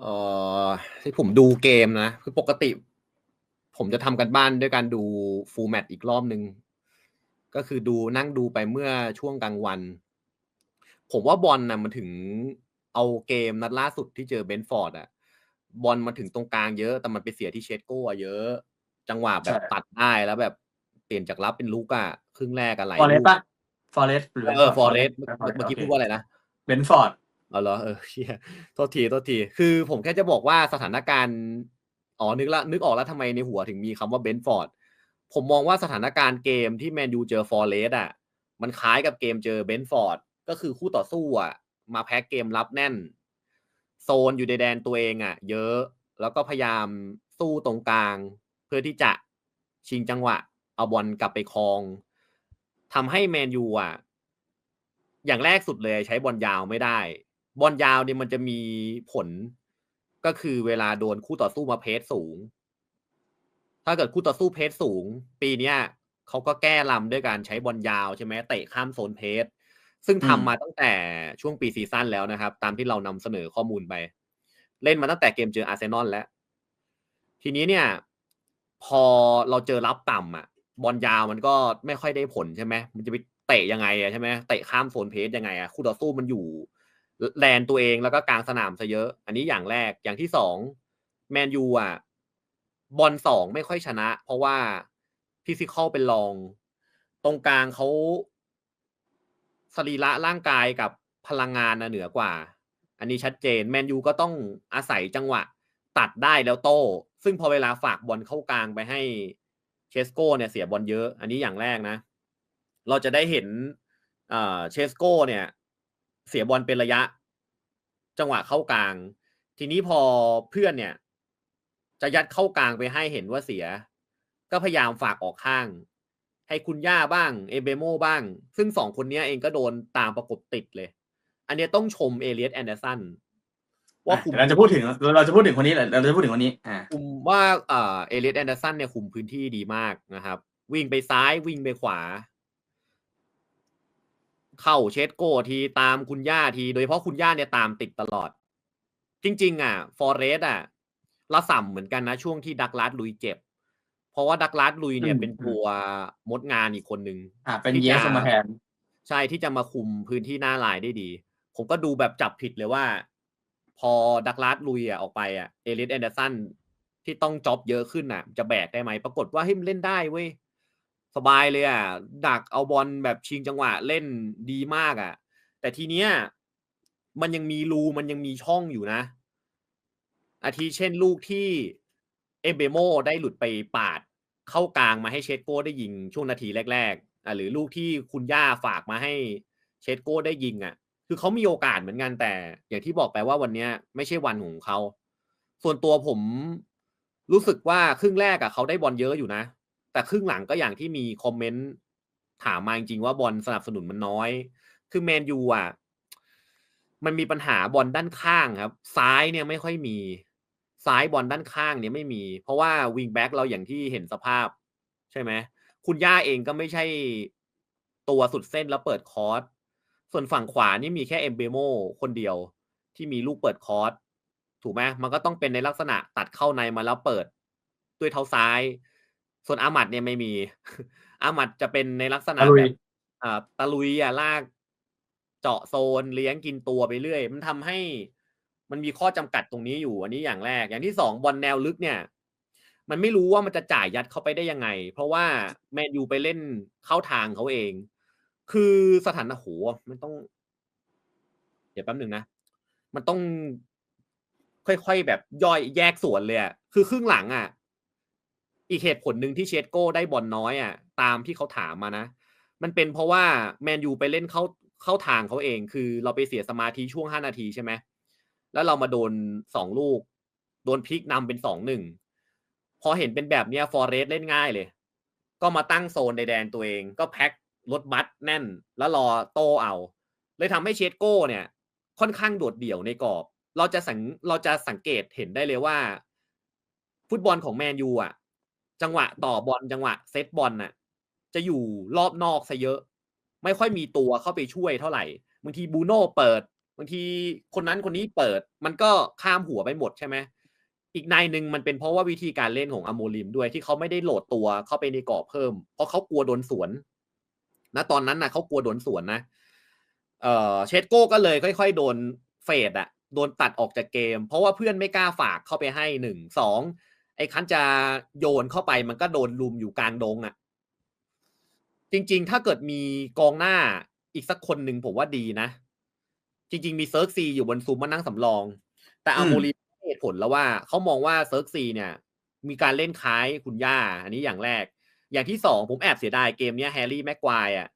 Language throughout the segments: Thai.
เอ่อที่ผมดูเกมนะคือปกติ ผมจะทำกันบ้านด้วยการดู full match อีกรอบหนึ่งก็คือดูนั่งดูไปเมื่อช่วงกลางวัน ผมว่าบอลน่ะมันถึงเอาเกมนัดล่าสุดที่เจอเบนฟอร์ดอะบอลมาถึงตรงกลางเยอะ แต่มันไปเสียที่เชสโก้อะเยอะ จังหวะแบใช่บตัดได้แล้วแบบเปลี่ยนจากรับเป็นลุกอะครึ่งแรกอะไรฟอเรสปะฟอเรสหรือเออฟอร์เรสเมื่อกี้พูดว่าอะไรนะเบนฟอร์ด เอาเหรอเออเชี่ยโทษทีโทษที คือผมแค่จะบอกว่าสถานการณ์ อ๋อนึกละนึกออกแล้วทำไมในหัวถึงมีคำว่าเบนฟอร์ด ผมมองว่าสถานการณ์เกมที่แมนยูเจอฟอร์เรสอะ มันคล้ายกับเกมเจอเบนฟอร์ด ก็คือคู่ต่อสู้อะ มาแพ็กเกมรับแน่น โซนอยู่ในแดนตัวเองอะ เยอะ แล้วก็พยายามสู้ตรงกลาง เพื่อที่จะชิงจังหวะ เอาบอลกลับไปครองทำให้แมนยูอะ อย่างแรกสุดเลยใช้บอลยาวไม่ได้ บอลยาวเนี่ยมันจะมีผลก็คือเวลาโดนคู่ต่อสู้มาเพสสูง ถ้าเกิดคู่ต่อสู้เพสสูง ปีเนี้ยเขาก็แก้ลำด้วยการใช้บอลยาวใช่ไหมเตะข้ามโซนเพสซึ่งทำมาตั้งแต่ช่วงปีซีซั่นแล้วนะครับ ตามที่เรานำเสนอข้อมูลไป เล่นมาตั้งแต่เกมเจออาร์เซนอลแล้ว ทีนี้เนี่ย พอเราเจอรับต่ำอะ บอลยาวมันก็ไม่ค่อยได้ผลใช่ไหมมันจะไปเตะยังไงอะใช่ไหมเตะข้ามโซนเพสยังไงอะคู่ต่อสู้มันอยู่ แลนตัวเองแล้วก็กลางสนามซะเยอะ อันนี้อย่างแรกอย่างที่สองแมนยูอะบอลสองไม่ค่อยชนะ เพราะว่าฟิสิกอลเป็นรอง ตรงกลางเขาสรีระร่างกายกับพลังงานนะเหนือกว่า อันนี้ชัดเจนแมนยูก็ต้องอาศัยจังหวะ ตัดได้แล้วโต้ ซึ่งพอเวลาฝากบอลเข้ากลางไปให้เชสโก้เนี่ยเสียบอลเยอะ อันนี้อย่างแรกนะ เราจะได้เห็นเอ่อเชสโก้เนี่ย เสียบอลเป็นระยะ จังหวะเข้ากลาง ทีนี้พอเพื่อนเนี่ย จะยัดเข้ากลางไปให้เห็นว่าเสีย ก็พยายามฝากออกข้าง ให้คุณย่าบ้าง เอเบโมบ้าง ซึ่งสองคนเนี้ยเองก็โดนตามประกบติดเลย อันเนี้ยต้องชมเอเลียสแอนเดอร์สันว่าคุมเราจะพูดถึงเราจะพูดถึงคนนี้แหละเราจะพูดถึงคนนี้อ่าคุมว่าเอ่อเอเลียสแอนเดอร์สันเนี่ยคุมพื้นที่ดีมากนะครับ วิ่งไปซ้ายวิ่งไปขวา เข้าเชสโก้ทีตามคุณย่าที โดยเฉพาะคุณย่าเนี่ยตามติดตลอด จริง ๆ อะฟอเรสอะละสัมเหมือนกันนะ ช่วงที่ดักลาสลุยเจ็บ เพราะว่าดักลาสลุยเนี่ยอืมเป็นตัวมดงานอีกคนหนึ่งอ่าเป็นที่เยสจะมาแทนใช่ที่จะมาคุมพื้นที่หน้าลายได้ดี ผมก็ดูแบบจับผิดเลยว่า พอดักลาสลุยอะออกไปอะเอลิสแอนเดอร์สันที่ต้องจ็อบเยอะขึ้นอะ จะแบกได้ไหมปรากฏว่าให้มันเล่นได้เว้ย สบายเลยอะดักเอาบอลแบบชิงจังหวะเล่นดีมากอะ แต่ทีเนี้ยมันยังมีรูมันยังมีช่องอยู่นะ อาทิเช่นลูกที่เอเบโมได้หลุดไปปาดเข้ากลางมาให้เชสโก้ได้ยิงช่วงนาทีแรกๆอะหรือลูกที่คุณย่าฝากมาให้เชสโก้ได้ยิงอะ คือเขามีโอกาสเหมือนกันแต่ อย่างที่บอกไปว่าวันเนี้ยไม่ใช่วันของเขา ส่วนตัวผมรู้สึกว่าครึ่งแรกอะเขาได้บอลเยอะอยู่นะ แต่ครึ่งหลังก็อย่างที่มีคอมเมนต์ถามมาจริงๆว่าบอลสนับสนุนมันน้อย คือแมนยูอะมันมีปัญหาบอลด้านข้างครับ ซ้ายเนี่ยไม่ค่อยมี ซ้ายบอลด้านข้างเนี่ยไม่มี เพราะว่าวิงแบ็กเราอย่างที่เห็นสภาพ ใช่ไหมคุณย่าเองก็ไม่ใช่ตัวสุดเส้นแล้วเปิดคอร์สส่วนฝั่งขวานี่มีแค่เอมเบโมคนเดียวที่มีลูกเปิดคอร์สถูกไหมมันก็ต้องเป็นในลักษณะตัดเข้าในมาแล้วเปิด ด้วยเท้าซ้าย ส่วนอามัดเนี่ยไม่มี อามัดจะเป็นในลักษณะตะลุยแบบอ่าตะลุยอะลากเจาะโซนเลี้ยงกินตัวไปเรื่อย มันทำให้มันมีข้อจำกัดตรงนี้อยู่ อันนี้อย่างแรก อย่างที่สองบอลแนวลึกเนี่ย มันไม่รู้ว่ามันจะจ่ายยัดเข้าไปได้ยังไง เพราะว่าแมนยูไปเล่นเข้าทางเขาเอง คือสถานะโหมันต้อง เดี๋ยวแป๊บหนึ่งนะ มันต้องค่อยๆแบบย่อยแยกส่วนเลยอะคือครึ่งหลังอะ อีกเหตุผลหนึ่งที่เชสโก้ได้บอลน้อยอะตามที่เขาถามมานะ มันเป็นเพราะว่าแมนยูไปเล่นเข้าเข้าทางเขาเอง คือเราไปเสียสมาธิช่วงห้านาทีใช่ไหมแล้วเรามาโดนสองลูก โดนพลิกนำเป็นสองหนึ่งพอเห็นเป็นแบบเนี้ยฟอร์เรสเล่นง่ายเลย ก็มาตั้งโซนในแดนตัวเอง ก็แพ็ครถบัสแน่น แล้วรอโตเอา เลยทำให้เชสโก้เนี่ย ค่อนข้างโดดเดี่ยวในกรอบ เราจะสังเราจะสังเกตเห็นได้เลยว่า ฟุตบอลของแมนยูอะ จังหวะต่อบอลจังหวะเซตบอลน่ะ จะอยู่รอบนอกซะเยอะ ไม่ค่อยมีตัวเข้าไปช่วยเท่าไหร่บางทีบูโน่เปิดบางทีคนนั้นคนนี้เปิด มันก็ข้ามหัวไปหมดใช่ไหมอีกนายหนึ่งมันเป็นเพราะว่าวิธีการเล่นของอโมลิมด้วยที่เขาไม่ได้โหลดตัวเข้าไปในกรอบเพิ่ม เพราะเขากลัวโดนสวนณตอนนั้นนะเขากลัวโดนสวนนะ เออเชดโก้ก็เลยค่อย ๆ โดนเฟดอะโดนตัดออกจากเกม เพราะว่าเพื่อนไม่กล้าฝากเข้าไปให้หนึ่งสอง ไอ้คันจะโยนเข้าไปมันก็โดนลุมอยู่กลางดงอะจริง ๆ ถ้าเกิดมีกองหน้าอีกสักคนหนึ่งผมว่าดีนะ จริง ๆ มีเซิร์กซีอยู่บนซูมมานั่งสำรอง แต่อาอืมโมริให้เหตุผลแล้วว่าเขามองว่าเซิร์กซีเนี่ย มีการเล่นคล้ายคุณย่า อันนี้อย่างแรก อย่างที่สองผมแอบเสียดายเกมเนี้ยแฮร์รี่แม็กควายอะ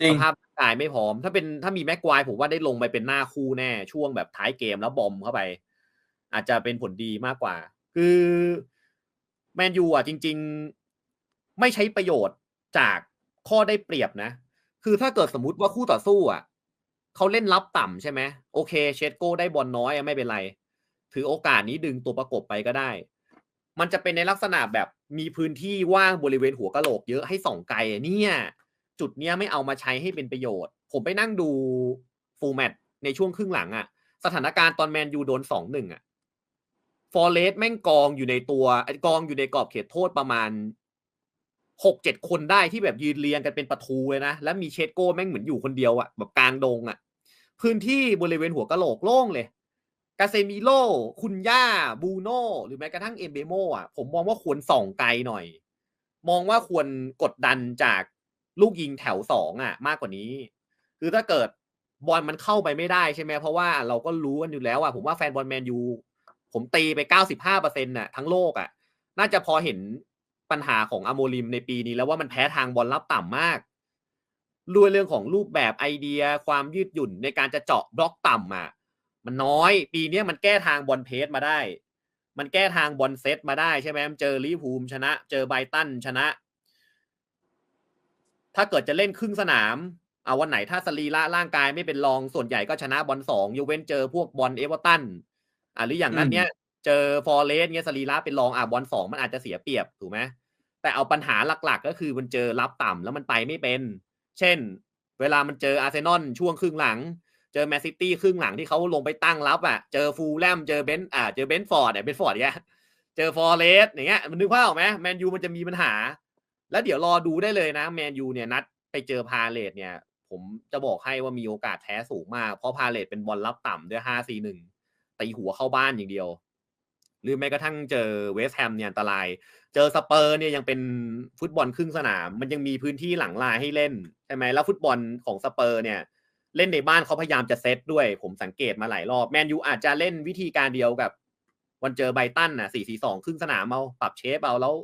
จริสงภาพร่างกายไม่พร้อม ถ้าเป็นถ้ามีแม็กควายผมว่าได้ลงไปเป็นหน้าคู่แน่ช่วงแบบท้ายเกมแล้วบอมเข้าไป อาจจะเป็นผลดีมากกว่า คือแมนยูอะจริง ๆ ไม่ใช้ประโยชน์จากข้อได้เปรียบนะ คือถ้าเกิดสมมติว่าคู่ต่อสู้อะเขาเล่นรับต่ำใช่ไหมโอเค เชดโก้ได้บอลน้อยไม่เป็นไร ถือโอกาสนี้ดึงตัวประกบไปก็ได้ มันจะเป็นในลักษณะแบบมีพื้นที่ว่างบริเวณหัวกะโหลกเยอะให้ส่องไกลเนี่ย จุดเนี้ยไม่เอามาใช้ให้เป็นประโยชน์ ผมไปนั่งดูฟูลแมตในช่วงครึ่งหลังอะสถานการณ์ตอนแมนยูโดนสองหนึ่งอะ ฟอร์เรสแม่งกองอยู่ในตัวกองอยู่ในกรอบเขตโทษประมาณหกเจ็ดคนได้ที่แบบยืนเรียงกันเป็นประตูเลยนะ แล้วมีเชดโก้แม่งเหมือนอยู่คนเดียวอะแบบกลางดงอะพื้นที่บริเวณหัวกะโหลกโล่งเลยกาเซมิโล คุณย่า บูโน่หรือแม้กระทั่งเอมเบโมอะ ผมมองว่าควรส่องไกลหน่อย มองว่าควรกดดันจากลูกยิงแถวสองอะ มากกว่านี้ คือถ้าเกิดบอลมันเข้าไปไม่ได้ใช่ไหมเพราะว่าเราก็รู้กันอยู่แล้วอะผมว่าแฟนบอลแมนยู ผมตีไปเก้าสิบห้าเปอร์เซ็นต์น่ะทั้งโลกอะ น่าจะพอเห็นปัญหาของอโมลิมในปีนี้แล้วว่ามันแพ้ทางบอลรับต่ำมากด้วยเรื่องของรูปแบบไอเดียความยืดหยุ่นในการจะเจาะบล็อกต่ำอะมันน้อย ปีนี้มันแก้ทางบอลเพสมาได้ มันแก้ทางบอลเซตมาได้ใช่ไหมมันเจอลิเวอร์พูลชนะ เจอไบตันชนะ ถ้าเกิดจะเล่นครึ่งสนามเอาวันไหนถ้าสรีระร่างกายไม่เป็นรองส่วนใหญ่ก็ชนะบอลสองยกเว้นเจอพวกบอลเอเวอร์ตัน อะหรืออย่างนั้นเนี้ยเจอฟอร์เรสเนี้ยสรีระเป็นรองอะบอลสองมันอาจจะเสียเปรียบถูกไหมแต่เอาปัญหาหลักๆ ก็คือมันเจอรับต่ำแล้วมันไปไม่เป็น เช่น เวลามันเจออาร์เซนอลช่วงครึ่งหลัง เจอแมนซิตี้ครึ่งหลังที่เขาลงไปตั้งรับอะเจอฟูลแลมเจอเบนอ่าเจอเบนฟอร์ดเนี่ยเบนฟอร์ดเนี่ยเจอฟอร์เรสอย่างเงี้ยมันนึกภาพออกไหมแมนยูมันจะมีปัญหา แล้วเดี๋ยวรอดูได้เลยนะแมนยูเนี่ยนัดไปเจอพาเลตเนี่ย ผมจะบอกให้ว่ามีโอกาสแพ้สูงมาก เพราะพาเลตเป็นบอลรับต่ำด้วยห้าสี่หนึ่ง ตีหัวเข้าบ้านอย่างเดียว หรือแม้กระทั่งเจอเวสต์แฮมเนี่ยอันตราย เจอสเปอร์เนี่ยยังเป็นฟุตบอลครึ่งสนาม มันยังมีพื้นที่หลังลายให้เล่นใช่ไหมแล้วฟุตบอลของสเปอร์เนี่ยเล่นในบ้านเขาพยายามจะเซตด้วย ผมสังเกตมาหลายรอบแมนยูอาจจะเล่นวิธีการเดียวกับ วันเจอไบรตันน่ะสี่สี่สองครึ่งสนามเอาปรับเชฟเอาแล้ว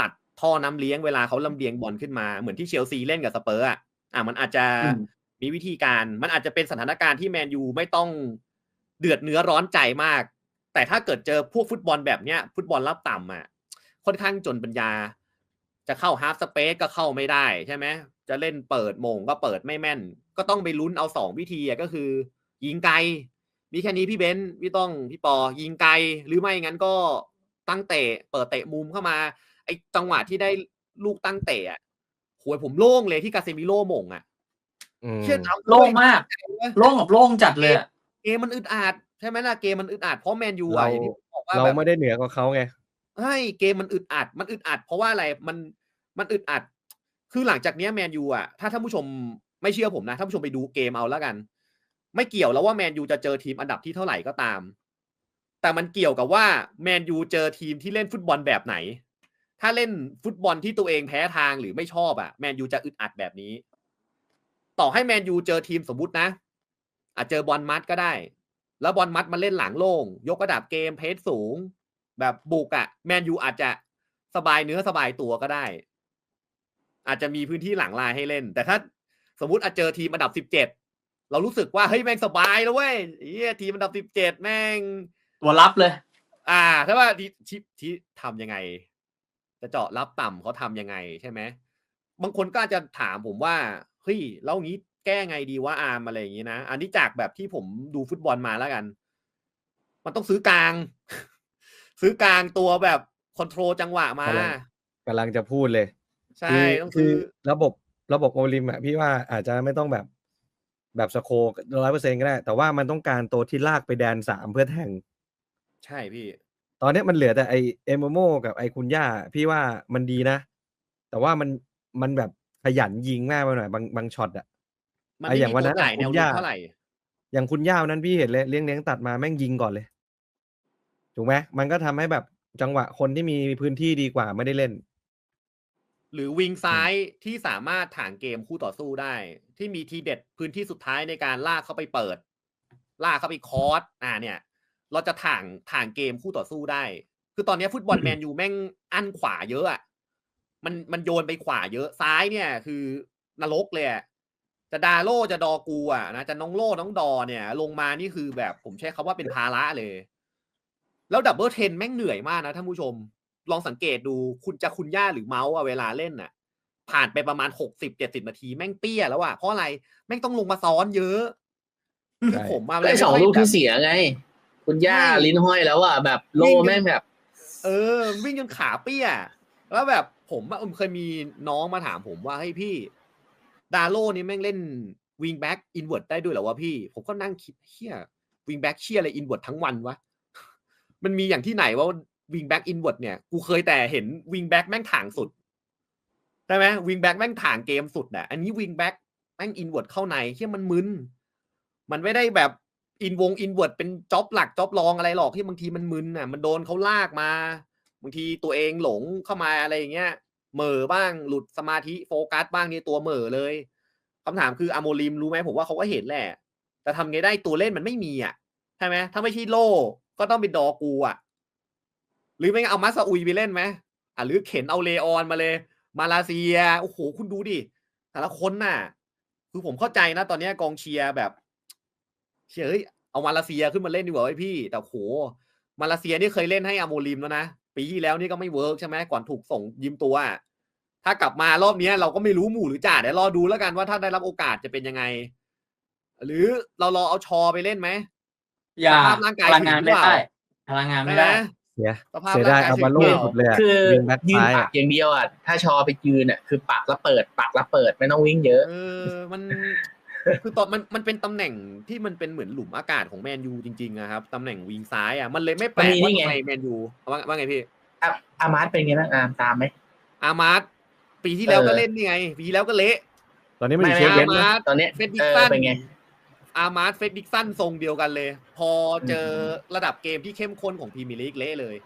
ตัดท่อน้ำเลี้ยงเวลาเขาลำเลียงบอลขึ้นมาเหมือนที่เชลซีเล่นกับสเปอร์อะอะมันอาจจะอืมมีวิธีการมันอาจจะเป็นสถานการณ์ที่แมนยูไม่ต้อง เดือดเนื้อร้อนใจมาก แต่ถ้าเกิดเจอพวกฟุตบอลแบบเนี้ย ฟุตบอลรับต่ำอะค่อนข้างจนปัญญา จะเข้าฮาร์ฟสเปซก็เข้าไม่ได้ใช่ไหมจะเล่นเปิดโมงก็เปิดไม่แม่น ก็ต้องไปลุ้นเอาสองวิธีอะก็คือ ยิงไกล มีแค่นี้พี่เบนซ์พี่ต้องพี่ปอ ยิงไกล หรือไม่งั้นก็ตั้งเตะเปิดเตะมุมเข้ามาไอ้จังหวะที่ได้ลูกตั้งเตะอะโหยผมโล่งเลยที่กาเซมิโร่หม่งอะอืมเชื่อเอาโล่งมาก โล่งแบบโล่งจัดเลยอะเกมมันอึดอัดใช่ไหมล่ะเกมมันอึดอัดเพราะแมนยูอะเราอย่างที่ผมบอกว่าเราแบบไม่ได้เหนือกว่าเขาไงใช่เกมมันอึดอัดมันอึดอัด เพราะว่าอะไรมันมันอึดอัด คือหลังจากเนี้ยแมนยูอะถ้าท่านผู้ชมไม่เชื่อผมนะท่านผู้ชมไปดูเกมเอาแล้วกัน ไม่เกี่ยวแล้วว่าแมนยูจะเจอทีมอันดับที่เท่าไหร่ก็ตาม แต่มันเกี่ยวกับว่าแมนยูเจอทีมที่เล่นฟุตบอลแบบไหน ถ้าเล่นฟุตบอลที่ตัวเองแพ้ทางหรือไม่ชอบอะแมนยูจะอึดอัดแบบนี้ ต่อให้แมนยูเจอทีมสมมุตินะ อาจเจอบอลมัดก็ได้ แล้วบอลมัดมาเล่นหลังโล่ง ยกระดับเกมเพสสูง แบบบุกอะแมนยูอาจจะสบายเนื้อสบายตัวก็ได้ อาจจะมีพื้นที่หลังลายให้เล่น แต่ถ้าสมมติอาจเจอทีมอันดับสิบเจ็ดเรารู้สึกว่าเฮ้ยแม่งสบายแล้วเว้ยเฮียทีมอันดับสิบเจ็ดแม่ง ตัวรับเลย อ่าถ้าว่าที่ที่ที่ทำยังไง จะเจาะรับต่ำเขาทำยังไงใช่ไหมบางคนก็อาจจะถามผมว่าเฮ้ยแล้วงี้ แก้ไงดีว่าอาร์มอะไรอย่างนี้นะ อันนี้จากแบบที่ผมดูฟุตบอลมาแล้วกัน มันต้องซื้อกลาง ซื้อกลางตัวแบบคอนโทรลจังหวะมากำลังกำลังจะพูดเลย ใช่คือต้องคืซื้ออระบบระบบโอลิมอะพี่ว่าอาจจะไม่ต้องแบบแบบสโคร้อยเปอร์เซ็นก็ได้ แต่ว่ามันต้องการตัวที่ลากไปแดนสามเพื่อแทง ใช่พี่ ตอนเนี้ยมันเหลือแต่ไอเอมโมกับไอคุณย่า พี่ว่ามันดีนะ แต่ว่ามันมันแบบขยันยิงมากไปหน่อยบางบางช็อตอะ มันไอ้ไม่อย่างมีวันตันั้วนจ่ายอะแนวคุณรุย่ากเท่าไหร่ อย่างคุณย่าวันนั้นพี่เห็นเลยเลี้ยงเลี้ยงตัดมาแม่งยิงก่อนเลย ถูกไหมมันก็ทำให้แบบจังหวะคนที่มีพื้นที่ดีกว่าไม่ได้เล่น หรือวิงซ้ายที่สามารถถ่างเกมคู่ต่อสู้ได้ ที่มีทีเด็ดพื้นที่สุดท้ายในการลากเข้าไปเปิด ลากเข้าไปคอร์สอ่าเนี่ย เราจะถ่างถ่างเกมคู่ต่อสู้ได้ คือตอนนี้ฟุตบอลแมนยูแม่งอั้นขวาเยอะอะมันมันโยนไปขวาเยอะซ้ายเนี่ย คือนรกเลยอะ จะดาโลจะดอกูอะนะจะน้องโลน้องดอเนี่ย ลงมานี่คือแบบผมใช้คำว่าเป็นภาระเลย แล้วดับเบิลเทนแม่งเหนื่อยมากนะท่านผู้ชม ลองสังเกตดูคุณจะคุณย่าหรือเมาส์อะเวลาเล่นน่ะ ผ่านไปประมาณหกสิบเจ็ดสิบนาทีแม่งเปี้ยแล้วอะเพราะอะไรแม่งต้องลงมาซ้อนเยอะใช่ผมมาก็ไอ้สองลูกที่เสียไง คุณย่าใช่ลิ้นห้อยแล้วอะแบบโลแม่งแบบ เออ วิ่งจนขาเปี้ย แล้วแบบผมอะผมเคยมีน้องมาถามผมว่าเฮ้ยพี่ ดาโลนี่แม่งเล่นวิงแบ็กอินเวิร์ดได้ด้วยเหรอวะพี่ ผมก็นั่งคิดเฮียวิงแบ็กเชียอะไรอินเวิร์ดทั้งวันวะ มันมีอย่างที่ไหนว่าวิงแบ็กอินเวิร์ดเนี่ย กูเคยแต่เห็นวิงแบ็กแม่งถ่างสุดได้ไหมวิงแบ็กแม่งถ่างเกมสุดอะอันนี้วิงแบ็กแม่งอินเวิร์ดเข้าในเฮียมันมึน มันไม่ได้แบบอินวงอินเวิร์ดเป็นจ็อบหลักจ็อบรองอะไรหรอกที่บางทีมันมึนอะ มันโดนเขาลากมา บางทีตัวเองหลงเข้ามาอะไรอย่างเงี้ย เหม่อบ้างหลุดสมาธิโฟกัสบ้างนี่ตัวเหม่อเลยคำถามคืออโมลิมรู้ไหมผมว่าเขาก็เห็นแหละ แต่ทำไงได้ตัวเล่นมันไม่มีอะใช่ไหมถ้าไม่ใช่โล่ก็ต้องเป็นดอกูอะ หรือไม่งั้นเอามัสอุยไปเล่นไหมอะหรือเข็นเอาเลออนมาเลย มาลาเซียโอ้โหคุณดูดิแต่ละคนน่ะ คือผมเข้าใจนะ ตอนนี้กองเชียร์แบบเชียร์เฮ้ยเอามาเลเซียขึ้นมาเล่นดีกว่าไอ้พี่ แต่โหมาเลเซียนี่เคยเล่นให้อาโมลิมแล้วนะปีที่แล้วนี่ก็ไม่เวิร์กใช่ไหมก่อนถูกส่งยืมตัวอะถ้ากลับมารอบเนี้ยเราก็ไม่รู้หมู่หรือจ่าเดี๋ยวรอดูแล้วกันว่าถ้าได้รับโอกาสจะเป็นยังไง หรือเรารอเอาชอไปเล่นไหมอย่าสภาพร่างกายพลังงานถึงหรือไม่เปล่าได้พลังงานไม่ใช่ไหมได้เสียสภาพเสียร่าดายงกายเอาบาโลถึงหรือเปล่าสุดเลยอะคือวิงแบ็คยืนซ้ายปัอะกอย่างเดียวอะถ้าชอไปยืนอะคือปักแล้วเปิดปักแล้วเปิดไม่ต้องวิ่งเยอะเออมัน คือตอนมันมันเป็นตำแหน่งที่มันเป็นเหมือนหลุมอากาศของแมนยูจริงๆอะครับตำแหน่งวิงซ้ายอะมันเลยไม่แปลกมันมีว่านี่ไงทำไมแมนยูว่าว่าไงพี่อะอามาร์ตเป็นไงบ้างอามตามไหมอามาร์ตปีที่แล้วเออก็เล่นนี่ไง ปีที่แล้วก็เละตอนนี้มันอยู่ไม่เชฟไม่เวนอานะมาร์ตตอนเนี้ยเฟดดิเอกอสันเป็นไงอามาร์ตเฟดดิกสันทรงเดียวกันเลย พอเจออืมระดับเกมที่เข้มข้นของพรีเมียร์ลีกเละเลย